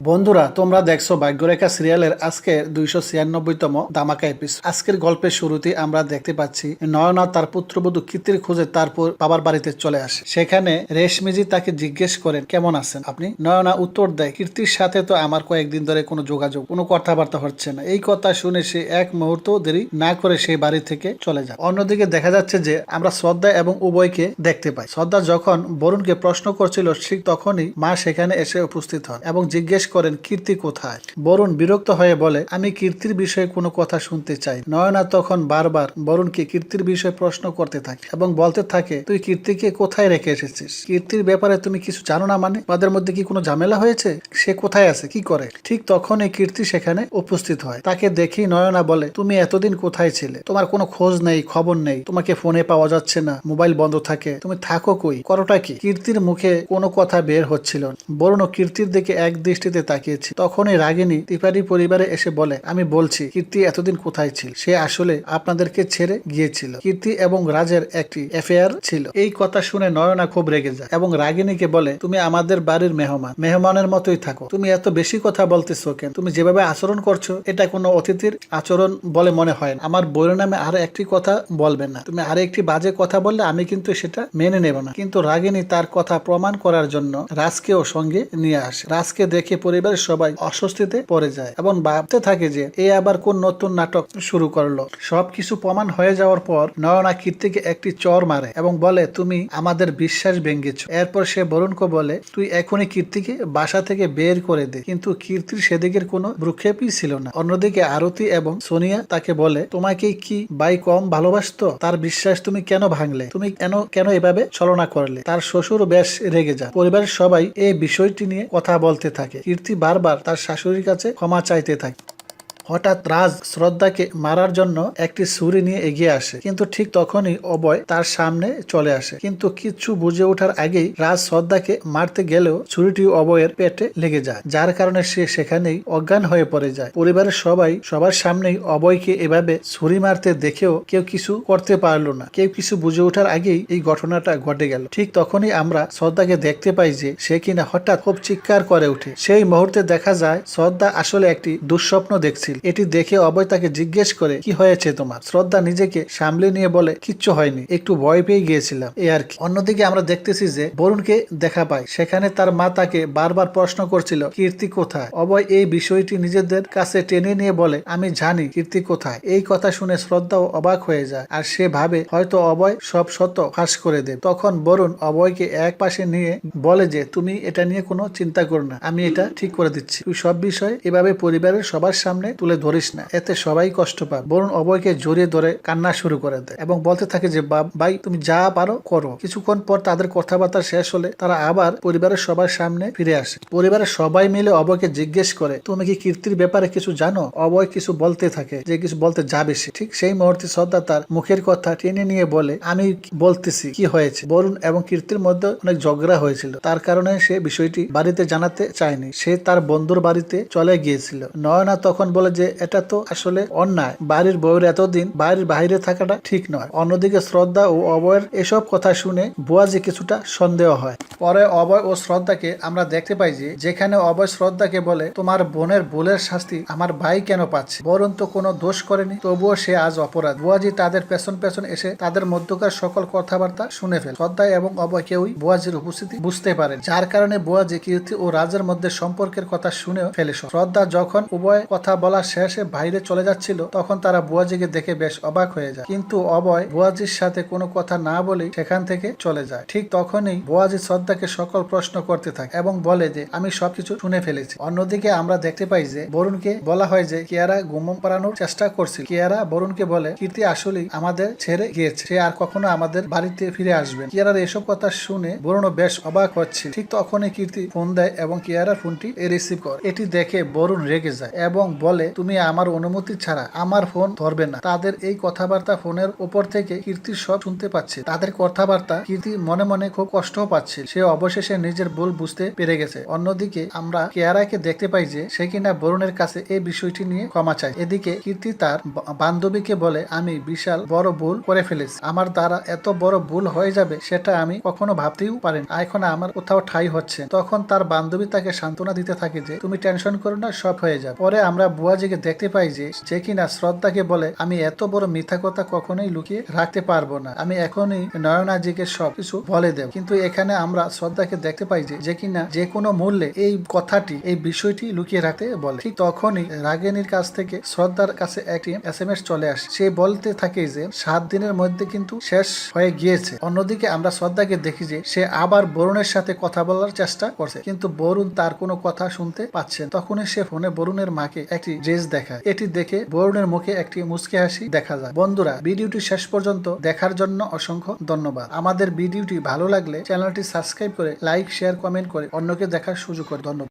বন্ধুরা, তোমরা দেখছ ভাগ্যরেখা সিরিয়ালের আজকে দুইশো ছিয়ানব্বইতম দামাকা এপিসোড আজকের গল্পের শুরুতে আমরা দেখতে পাচ্ছি, নয়না তার পুত্রবধূ কীর্তির খোঁজে তারপর বাবার বাড়িতে চলে আসে। সেখানে রেশমিজি তাকে জিজ্ঞেস করেন, কেমন আছেন আপনি? নয়না উত্তর দেয়, কীর্তির সাথে তো আমার কয়েকদিন ধরে কোনো যোগাযোগ, কোনো কথাবার্তা হচ্ছে না। এই কথা শুনে সে এক মুহূর্ত দেরি না করে সেই বাড়ি থেকে চলে যায়। অন্যদিকে দেখা যাচ্ছে যে আমরা শ্রদ্ধা এবং উভয়কে দেখতে পাই। শ্রদ্ধা যখন বরুণকে প্রশ্ন করছিল, ঠিক তখনই মা সেখানে এসে উপস্থিত হন এবং জিজ্ঞেস করেন, কীর্তি কোথায়? বরুণ বিরক্ত হয়ে বলে, আমি কীর্তির বিষয়ে কোনো কথা শুনতে চাই নয়না তখন বারবার বরুণকে কীর্তির বিষয়ে প্রশ্ন করতে থাকে এবং বলতে থাকে, তুই কীর্তিকে কোথায় রেখে এসেছিস? কীর্তির ব্যাপারে তুমি কিছু জানো না মানে? তাদের মধ্যে কি কোনো ঝামেলা হয়েছে? সে কোথায় আছে? কি করে? ঠিক তখনই কীর্তি সেখানে উপস্থিত হয়। তাকে দেখি নয়না বলে, তুমি এতদিন কোথায় ছিলে? তোমার কোনো খোঁজ নেই, খবর নেই? তোমাকে ফোনে পাওয়া যাচ্ছে না, মোবাইল বন্ধ থাকে, তুমি থাকো কই? করোটা কি? কীর্তির মুখে কোনো কথা বের হচ্ছিল বরুণ ও কীর্তির দিকে এক দৃষ্টিতে তাকিয়েছি। তখনই রাগিনী তিপারি পরিবারে এসে বলে, আমি বলছি, কীর্তি এতদিন কোথায় ছিল? সে আসলে আপনাদেরকে ছেড়ে গিয়েছিল। কীর্তি এবং রাজের একটি অ্যাফেয়ার ছিল। এই কথা শুনে নয়না খুব রেগে যায় এবং রাগিনীকে বলে, তুমি আমাদের বাড়ির মেহমান। মেহমানের মতোই থাকো। তুমি এত বেশি কথা বলতেছো কেন? তুমি যেভাবে আচরণ করছ, এটা কোনো অতিথির আচরণ বলে মনে হয় না। আমার বইয়ের নামে আর একটি কথা বলবেন না। তুমি আর একটি বাজে কথা বললে আমি কিন্তু সেটা মেনে নেব না। কিন্তু রাগিনী তার কথা প্রমাণ করার জন্য রাজকেও সঙ্গে নিয়ে আসে। রাজকে দেখে পরিবারের সবাই অস্বস্তিতে পড়ে যায় এবং ভাবতে থাকে যে, এ আবার কোন নতুন নাটক শুরু করল? সবকিছু প্রমাণ হয়ে যাওয়ার পর নয়না কীর্তিকে একটি চর মারে এবং বলে, তুমি আমাদের বিশ্বাস ভেঙ্গেছ এরপর সে বরুণকে বলে, তুই এখনই কীর্তিকে বাসা থেকে বের করে দে। কিন্তু কীর্তির সেদিকের কোনো ভ্রুক্ষেপই ছিল না। অন্যদিকে আরতি এবং সোনিয়া তাকে বলে, তোমাকে কি বাই কম ভালোবাসতো? তার বিশ্বাস তুমি কেন ভাঙলে? তুমি কেন কেন এভাবে ছলনা করলে? তার শ্বশুর বেশ রেগে যায় পরিবারের সবাই এই বিষয়টি নিয়ে কথা বলতে থাকে। কীর্তি বারবার তার শাশুড়ির কাছে ক্ষমা চাইতে থাকে। হঠাৎ রাজ শ্রদ্ধাকে মারার জন্য একটি ছুরি নিয়ে এগিয়ে আসে। কিন্তু ঠিক তখনই অবয় তার সামনে চলে আসে। কিন্তু কিছু বুঝে ওঠার আগেই রাজ শ্রদ্ধাকে মারতে গেলেও ছুরিটি অবয়ের পেটে লেগে যায়। যার কারণে সে সেখানেই অজ্ঞান হয়ে পড়ে যায়। পরিবারের সবাই সবার সামনেই অবয়কে এভাবে ছুরি মারতে দেখেও কেউ কিছু করতে পারল না। কেউ কিছু বুঝে ওঠার আগেই এই ঘটনাটা ঘটে গেল। ঠিক তখনই আমরা শ্রদ্ধাকে দেখতে পাই যে সে কিনা হঠাৎ খুব চিৎকার করে ওঠে। সেই মুহূর্তে দেখা যায় শ্রদ্ধা আসলে একটি দুঃস্বপ্ন দেখছিল এটি দেখে অবয় তাকে জিজ্ঞেস করে, কি হয়েছে তোমার? শ্রদ্ধা নিজেকে সামলে নিয়ে বলে, কিচ্ছু হয়নি, একটু ভয় পেয়ে গিয়েছিলাম। এ আর কি। অন্যদিকে আমরা দেখতেছি যে, বরুণকে দেখা পায়। সেখানে তার মা তাকে বারবার প্রশ্ন করছিল, কীর্তি কোথায়? অবয় এই বিষয়টি নিজেদের কাছে টেনে নিয়ে বলে, আমি জানি কীর্তি কোথায়। এই কথা শুনে শ্রদ্ধাও অবাক হয়ে যায়। আর সে ভাবে হয়তো অবয় সব সত্য ফাঁস করে দেবে। তখন বরুণ অবয়কে এক পাশে নিয়ে বলে যে, তুমি এটা নিয়ে কোনো চিন্তা করো না, আমি এটা ঠিক করে দিচ্ছি। তুই সব বিষয় এভাবে পরিবারের সবার সামনে তুলে ধরিস না। এতে সবাই কষ্ট পাবে বরুণ অবয়কে জড়িয়ে ধরে কান্না শুরু করে দেয় এবং বলতে থাকে যে ভাই, তুমি যা পারো করো। কিছুক্ষণ পর তাদের কথাবার্তা শেষ হলে তারা আবার পরিবারের সবার সামনে ফিরে আসে। পরিবারের সবাই মিলে অবয়কে জিজ্ঞেস করে, তুমি কি কীর্তির ব্যাপারে কিছু জানো? অবয় কিছু বলতে থাকে যে, কিছু বলতে যাবে সে। ঠিক সেই মুহূর্তে শ্রদ্ধা তার মুখের কথা টেনে নিয়ে বলে, আমি বলতেছি কি হয়েছে? বরুণ এবং কীর্তির মধ্যে অনেক ঝগড়া হয়েছিল। তার কারণে সে বিষয়টি বাড়িতে জানাতে চায়নি। সে তার বন্ধুর বাড়িতে চলে গিয়েছিল। নয়না তখন বলে যে এটা তো আসলে অন্যায়। বাড়ির বউয়ের এতদিন বাড়ির বাইরে থাকাটা ঠিক নয়। অন্যদিকে শ্রদ্ধা ও অবয়ের এসব কথা শুনে বুয়াজি কিছুটা সন্দেহ হয়। পরে অবয় ও শ্রদ্ধাকে আমরা দেখতে পাই যে, যেখানে অবয় শ্রদ্ধাকে বলে, তোমার বোনের ভুলের শাস্তি আমার ভাই কেন পাচ্ছে? বরং তো কোনো দোষ করেনি, তবুও সে আজ অপরাধ। বুয়াজি তাদের পেছন পেছন এসে তাদের মধ্যকার সকল কথাবার্তা শুনে ফেলে। শ্রদ্ধা এবং অবয় কেউই বুয়াজির উপস্থিতি বুঝতে পারে যার কারণে বুয়াজি কীর্তি ও রাজের মধ্যে সম্পর্কের কথা শুনেও ফেলে শ্রদ্ধা যখন উভয় কথা বলা শেষে বাইরে চলে যাচ্ছিল, তখন তারা বুয়াজিকে দেখে বেশ অবাক হয়ে যায়। কিন্তু অবয় বুয়াজির সাথে কোনো কথা না বলেই সেখান থেকে চলে যায়। ঠিক তখনই বুয়াজি শ্রদ্ধাকে সকল প্রশ্ন করতে থাকে এবং বলে যে, আমি সবকিছু শুনে ফেলেছি। অন্যদিকে আমরা দেখতে পাই যে, বরুণকে বলা হয় যে, কিয়ারা গুম পাড়ানোর চেষ্টা করছিল। কিয়ারা বরুণকে বলে, কীর্তি আসলেই আমাদের ছেড়ে গিয়েছে। সে আর কখনো আমাদের বাড়িতে ফিরে আসবে কিয়ারার এসব কথা শুনে বরুণও বেশ অবাক হচ্ছে ঠিক তখনই কীর্তি ফোন দেয় এবং কিয়ারা ফোনটি রিসিভ করে। এটি দেখে বরুণ রেগে যায় এবং বলে তুমি আমার অনুমতি ছাড়া আমার ফোন ধরবে না। তাদের এই কথাবার্তা ফোনের উপর থেকে কীর্তি সব শুনতে পাচ্ছে। তাদের কথাবার্তা কীর্তি মনে মনে খুব কষ্ট পাচ্ছে। সে অবশেষে নিজের ভুল বুঝতে পেরে গেছে। অন্যদিকে আমরা কেয়ারাকে দেখতে পাই যে সে কিনা বরুণের কাছে এই বিষয়টি নিয়ে ক্ষমা চায়। এদিকে কীর্তি তার বান্ধবীকে বলে, আমি বিশাল বড় ভুল করে ফেলেছি। আমার দ্বারা এত বড় ভুল হয়ে যাবে সেটা আমি কখনো ভাবতেও পারিনি। এখন আমার কোথাও ঠাই হচ্ছে। তখন তার বান্ধবী তাকে সান্ত্বনা দিতে থাকে যে, তুমি টেনশন করো না, সব হয়ে যাবে। পরে আমরা বুয়াজিকে দেখতে পাই যে সে কিনা শ্রদ্ধাকে বলে, আমি এত বড় মিথ্যা কথা কখনোই লুকিয়ে রাখতে পারব না। আমি এখনই নয়নাজিকে সব কিছু বলে দেব। কিন্তু এখানে আমরা শ্রদ্ধাকে দেখতে পাই যে যে কিনা যে কোনো মূল্যে এই কথাটি, এই বিষয়টি লুকিয়ে রাখতে বলে। ঠিক তখনই রাগিনীর কাছ থেকে শ্রদ্ধার কাছে একটি এস এম এস চলে আসে। সে বলতে থাকে যে, সাত দিনের মধ্যে কিন্তু শেষ হয়ে গিয়েছে। অন্যদিকে আমরা শ্রদ্ধাকে দেখি যে, সে আবার বরুণের সাথে কথা বলার চেষ্টা করছে। কিন্তু বরুণ তার কোনো কথা শুনতে পাচ্ছে না। তখনই সে ফোনে বরুণের মাকে একটি ড্রেস দেখা এটি দেখে বরুণের মুখে একটি মুচকে হাসি দেখা যায়। বন্ধুরা, ভিডিওটি শেষ পর্যন্ত দেখার জন্য অসংখ্য ধন্যবাদ। আমাদের ভিডিওটি ভালো লাগলে চ্যানেলটি সাবস্ক্রাইব করে লাইক, শেয়ার, কমেন্ট করে অন্যকে দেখার সুযোগ করে। ধন্যবাদ।